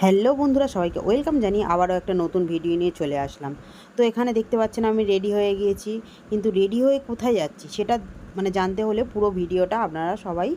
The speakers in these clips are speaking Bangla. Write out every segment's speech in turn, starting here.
হ্যালো বন্ধুরা, সবাইকে ওয়েলকাম জানিয়ে আবারও একটা নতুন ভিডিও নিয়ে চলে আসলাম। তো এখানে দেখতে পাচ্ছেন আমি রেডি হয়ে গিয়েছি, কিন্তু রেডি হয়ে কোথায় যাচ্ছি সেটা মানে জানতে হলে পুরো ভিডিওটা আপনারা সবাই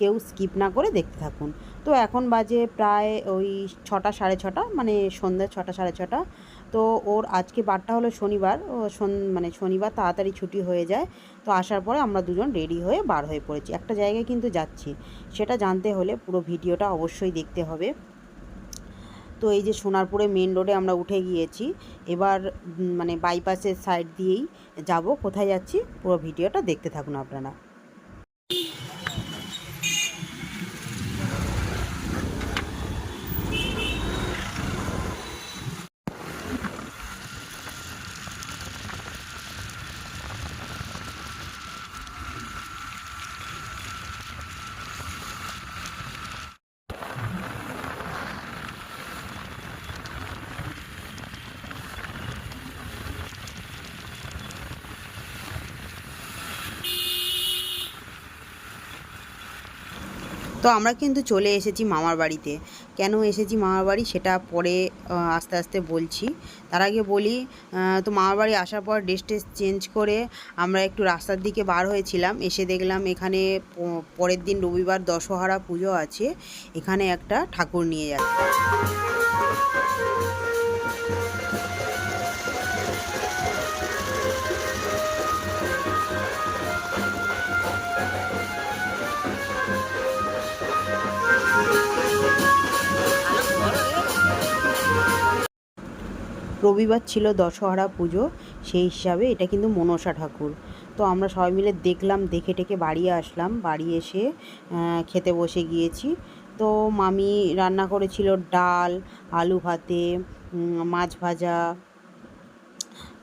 কেউ স্কিপ না করে দেখতে থাকুন। তো এখন বাজে প্রায় ওই ছটা সাড়ে ছটা মানে সন্ধ্যা ছটা সাড়ে ছটা। তো ওর আজকে বারটা হলো শনিবার, ও মানে শনিবার তাড়াতাড়ি ছুটি হয়ে যায়। তো আসার পরে আমরা দুজন রেডি হয়ে বার হয়ে পড়েছি। একটা জায়গায় কিন্তু যাচ্ছি। সেটা জানতে হলে পুরো ভিডিওটা অবশ্যই দেখতে হবে। তো এই যে সোনারপুরে মেন রোডে আমরা উঠে গিয়েছি, এবার মানে বাইপাসের সাইড দিয়েই যাব। কোথায় যাচ্ছি? পুরো ভিডিওটা দেখতে থাকুন আপনারা। তো আমরা কিন্তু চলে এসেছি মামার বাড়িতে। কেন এসেছি মামার বাড়ি সেটা পরে আস্তে আস্তে বলছি। তার আগে বলি তো মামার বাড়ি আসার পর ড্রেস টেস চেঞ্জ করে আমরা একটু রাস্তার দিকে বার হয়েছিলাম। এসে দেখলাম এখানে পরের দিন রবিবার দশহরা পুজো আছে। এখানে একটা ঠাকুর নিয়ে যাচ্ছে। রবিবার ছিল দশহরা পুজো, সেই হিসাবে এটা কিন্তু মনসা ঠাকুর। তো আমরা সবাই মিলে দেখলাম, দেখে টেকে বাড়ি আসলাম। বাড়ি এসে খেতে বসে গিয়েছি। তো মামি রান্না করেছিল ডাল, আলু ভাতে মাছ ভাজা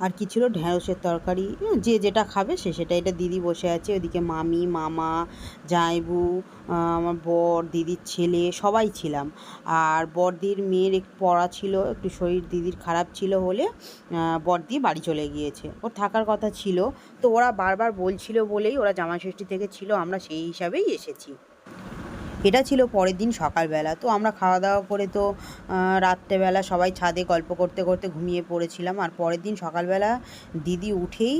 আর কি ছিল? ঢ্যাঁড়সের তরকারি। যে যেটা খাবে সে সেটা। এটা দিদি বসে আছে ওদিকে মামি মামা আহ, আমার বর দিদির ছেলে সবাই ছিলাম। আর বড়দির মেয়ের একটু পড়া ছিল একটু শরীর দিদির খারাপ ছিল আহ, বড়দি বাড়ি চলে গিয়েছে। ওর থাকার কথা ছিল। তো ওরা বারবার বলছিল বলেই ওরা জামাই ষষ্ঠী থেকে ছিল আমরা সেই হিসাবেই এসেছি। এটা ছিল পরের দিন সকালবেলা। তো আমরা খাওয়া দাওয়া করে তো রাত্রেবেলা সবাই ছাদে গল্প করতে করতে ঘুমিয়ে পড়েছিলাম। আর পরের দিন সকালবেলা দিদি উঠেই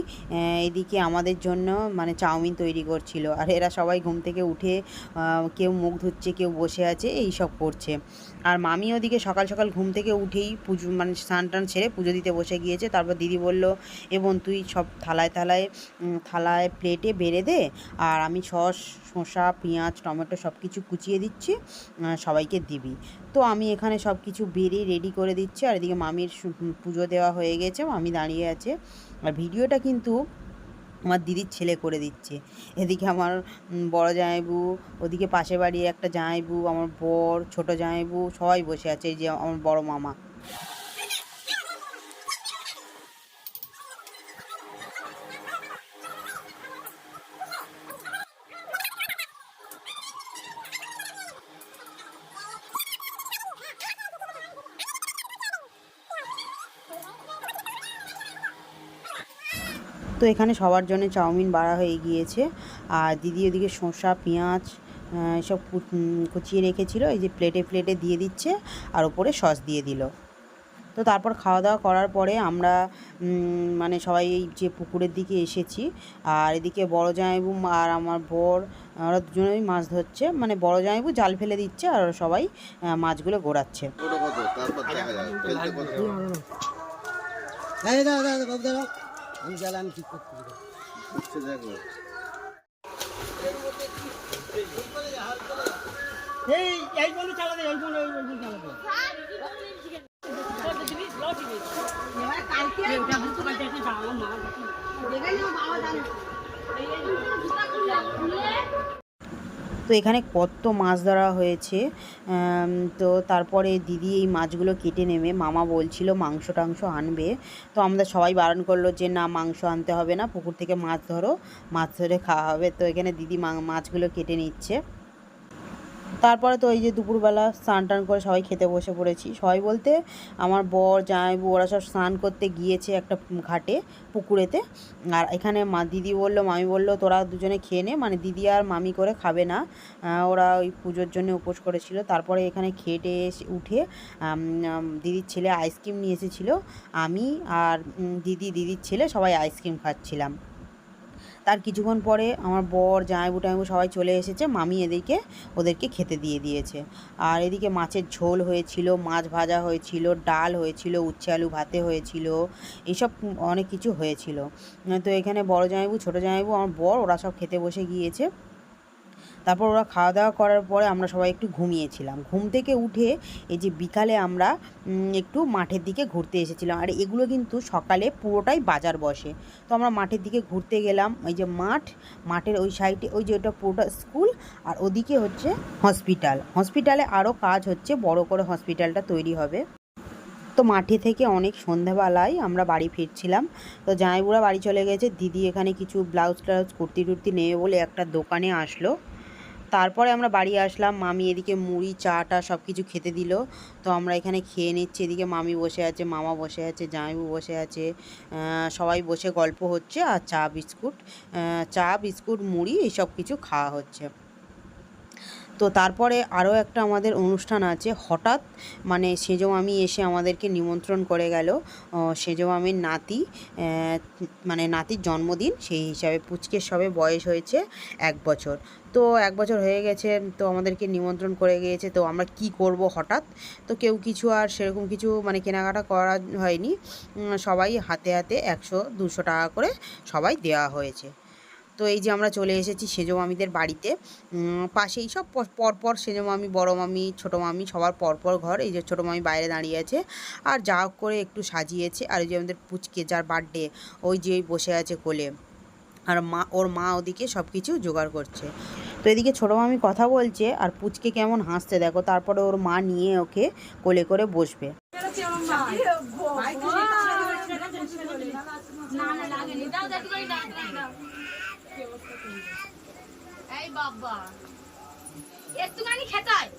এদিকে আমাদের জন্য মানে চাউমিন তৈরি করছিল। আর এরা সবাই ঘুম থেকে উঠে কেউ মুখ ধুচ্ছে, কেউ বসে আছে, এই সব করছে। আর মামি ওদিকে সকাল সকাল ঘুম থেকে উঠেই পুজো মানে স্নান টান সেরে পুজো দিতে বসে গিয়েছে। তারপর দিদি বলল এবং তুই সব থালায় থালায় থালায় প্লেটে বেড়ে দে। আর আমি সস, শসা, পেঁয়াজ, টমেটো সব কিছু কুচিয়ে দিচ্ছি সবাইকে দিবি। তো আমি এখানে সব কিছু বেড়ে রেডি করে দিচ্ছি, আর এদিকে মামির পুজো দেওয়া হয়ে গেছে, মামি দাঁড়িয়ে আছে। আর ভিডিওটা কিন্তু আমার দিদির ছেলে করে দিচ্ছে। এদিকে আমার বড় জামাইবু, ওদিকে পাশে বাড়ি একটা জামাইবু, আমার বর, ছোট জামাইবু সবাই বসে আছে, এই যে আমার বড় মামা। তো এখানে সবার জন্য চাউমিন বাড়া হয়ে গিয়েছে আর দিদি ওদিকে শসা পেঁয়াজ সব কু- কুচিয়ে রেখেছিল এই যে প্লেটে প্লেটে দিয়ে দিচ্ছে আর ওপরে সস দিয়ে দিল তো তারপর খাওয়া দাওয়া করার পরে আমরা মানে সবাই এই যে পুকুরের দিকে এসেছি আর এদিকে বড় জামাইবু আর আমার বর ওরা দুজনেই মাছ ধরছে মানে বড় জামাইবু জাল ফেলে দিচ্ছে আর ওরা সবাই মাছগুলো গোড়াচ্ছে দাদা দাদা বাবু দাদা আমি গেলে আমি ঠিক করতে দেখো এই এই বলে চালাবে এই বলে এই বলে চালাবে তো এখানে কত মাছ ধরা হয়েছে তো তারপরে দিদি এই মাছগুলো কেটে নেমে মামা বলছিল মাংস টাংস আনবে। তো আমাদের সবাই বারণ করল যে, না, মাংস আনতে হবে না, পুকুর থেকে মাছ ধরো, মাছ ধরে খাওয়া হবে। তো এখানে দিদি মাছগুলো কেটে নিচ্ছে। তারপরে তো এই যে দুপুরবেলা স্নান টান করে সবাই খেতে বসে পড়েছি। সবাই বলতে আমার বর, জামাইবু, ওরা সব স্নান করতে গিয়েছে একটা ঘাটে, পুকুরেতে। আর এখানে মা, দিদি বলল, মামি বলল, তোরা দুজনে খেয়ে নে। মানে দিদি আর মামি করে খাবে না। ওরা ওই পুজোর জন্য উপোস করেছিল। তারপরে এখানে খেটে উঠে দিদির ছেলে আইসক্রিম নিয়ে এসেছিল। আমি আর দিদি, দিদির ছেলে সবাই আইসক্রিম খাচ্ছিলাম। তার কিছুক্ষণ পরে আমার বর, জামাইবু টাইবু সবাই চলে এসেছে। মামি এদিকে ওদেরকে খেতে দিয়ে দিয়েছে। আর এদিকে মাছের ঝোল হয়েছিল, মাছ ভাজা হয়েছিল, ডাল হয়েছিল, উচ্ছে আলু ভাতে হয়েছিল এইসব অনেক কিছু হয়েছিল। তো এখানে বড় জামাইবু, ছোটো জামাইবু, আমার বর, ওরা সব খেতে বসে গিয়েছে। তারপর ওরা খাওয়া দাওয়া করার পরে আমরা সবাই একটু ঘুমিয়েছিলাম। ঘুম থেকে উঠে এই যে বিকালে আমরা একটু মাঠের দিকে ঘুরতে এসেছিলাম। আর এগুলো কিন্তু সকালে পুরোটাই বাজার বসে। তো আমরা মাঠের দিকে ঘুরতে গেলাম। ওই যে মাঠ, মাঠের ওই সাইডে, ওই যে ওটা পুরোটা স্কুল আর ওদিকে হচ্ছে হসপিটাল। হসপিটালে আরও কাজ হচ্ছে, বড় করে হসপিটালটা তৈরি হবে। তো মাঠে থেকে অনেক সন্ধ্যাবেলায় আমরা বাড়ি ফিরছিলাম। তো জামাইবুড়া বাড়ি চলে গেছে। দিদি এখানে কিছু ব্লাউজ ট্লাউজ কুর্তি টুর্তি নেবে বলে একটা দোকানে আসলো। তারপরে আমরা বাড়ি আসলাম। মামি এদিকে মুড়ি চা টা সব কিছু খেতে দিল। তো আমরা এখানে খেয়ে নিচ্ছি। এদিকে মামি বসে আছে, মামা বসে আছে, জামাইবু বসে আছে সবাই বসে গল্প হচ্ছে আর চা, বিস্কুট চা, বিস্কুট, মুড়ি এইসব কিছু খাওয়া হচ্ছে। তো তারপরে আরও একটা আমাদের অনুষ্ঠান আছে, হঠাৎ মানে সেজো মামি এসে আমাদেরকে নিমন্ত্রণ করে গেল সেজো মামির নাতি মানে নাতির জন্মদিন, সেই হিসাবে পুচকের সবে বয়স হয়েছে এক বছর। তো এক বছর হয়ে গেছে, তো আমাদেরকে নিমন্ত্রণ করে গিয়েছে, তো আমরা কি করব হঠাৎ? তো কেউ কিছু আর সেরকম কিছু মানে কেনাকাটা করা হয়নি। সবাই হাতে হাতে একশো, দুশো টাকা করে সবাই দেওয়া হয়েছে। তো এই যে আমরা চলে এসেছি সেজো মামিদের বাড়িতে পাশেই সব পরপর সেজো মামি বড় মামি ছোটো মামি সবার পরপর ঘর এই যে ছোটো মামি বাইরে দাঁড়িয়ে আছে আর যা করে একটু সাজিয়েছে আর এই যে আমাদের পুচকে যার বার্থডে ওই যে বসে আছে কোলে আর মা ওর মা ওদিকে সব কিছু জোগাড় করছে তো এদিকে ছোটো মামি কথা বলছে আর পুচকে কেমন হাসছে দেখো তারপরে ওর মা নিয়ে ওকে কোলে করে বসবে এই বাবা। একটুখানি হয়।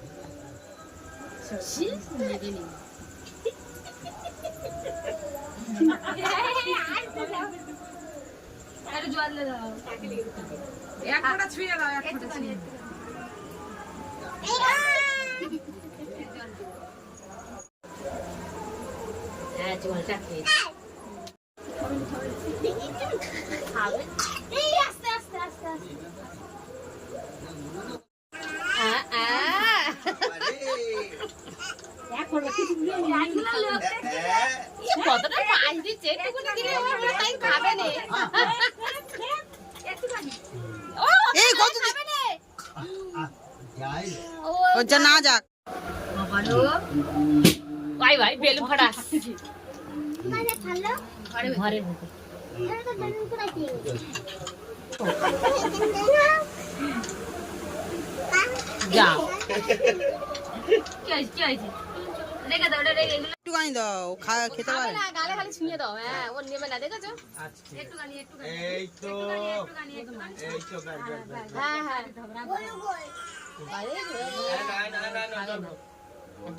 ছুঁয়ে দাও এক ফোঁটা ছুঁয়ে হ্যাঁ জলটা খেয়ে খাবে এই আস্তে আস্তে আস্তে আস্তে আ আ একগুলো লোককে ই কতটা মাছ দিচ্ছে একটুখানি দিলে আমার মনে হয় তাই খাবে নে একটুখানি ও এই কত খাবে নে যাই ও ও যা না যাক ভালো ভাই ভাই বেলুন ফাটা ঘরে ঘরে যাও। কি হয়েছে কি হয়েছে? রেখে দাও রেখে একটুখানি দাও খা খেতে পারে। না গালে খালি ছুঁয়ে দাও। হ্যাঁ ও নেবে না দেখেছ? একটুখানি একটুখানি এই তো এই তো। হ্যাঁ হ্যাঁ।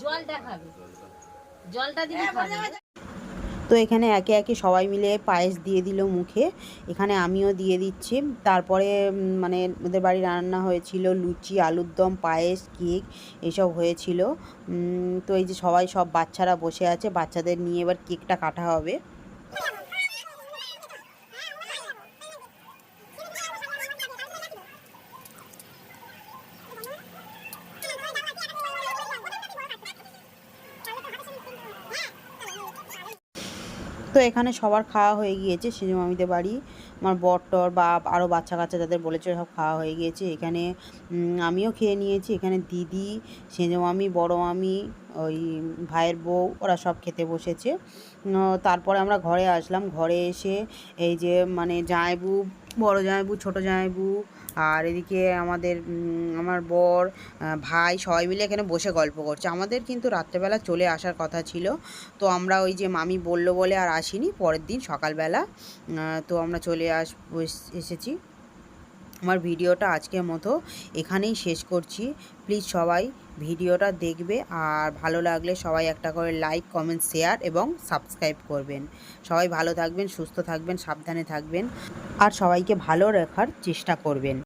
জলটা খাবে জলটা দিলে খাবে। তো এখানে একে একে সবাই মিলে পায়েস দিয়ে দিল মুখে। এখানে আমিও দিয়ে দিচ্ছি। তারপরে মানে ওদের বাড়ি রান্না হয়েছিল লুচি আলুর দম পায়েস কেক এসব হয়েছিল। তো এই যে সবাই সব বাচ্চারা বসে আছে বাচ্চাদের নিয়ে এবার কেকটা কাটা হবে। তো এখানে সবার খাওয়া হয়ে গিয়েছে সেজো মামিদের বাড়ি। আমার বর টর বা আরও বাচ্চা কাচ্চা যাদের বলেছে সব খাওয়া হয়ে গিয়েছে। এখানে আমিও খেয়ে নিয়েছি। এখানে দিদি, সেজো মামি, বড় মামি, ওই ভাইয়ের বউ, ওরা সব খেতে বসেছে। তারপরে আমরা ঘরে আসলাম। ঘরে এসে এই যে মানে জায়বু বড় জামাইবু, ছোট জামাইবু আর এদিকে আমাদের আমার বর ভাই সবাই মিলে এখানে বসে গল্প করছে। আমাদের কিন্তু রাত্রেবেলা চলে আসার কথা ছিল। তো আমরা ওই যে মামি বলল বলে আর আসিনি। পরের দিন সকালবেলা তো আমরা চলে আস এসেছি। আমার ভিডিওটা আজকের মতো এখানেই শেষ করছি। প্লিজ সবাই ভিডিওটা দেখবে আর ভালো লাগলে সবাই একটা করে লাইক কমেন্ট শেয়ার এবং সাবস্ক্রাইব করবেন। সবাই ভালো থাকবেন, সুস্থ থাকবেন, সাবধানে থাকবেন আর সবাইকে ভালো রাখার চেষ্টা করবেন।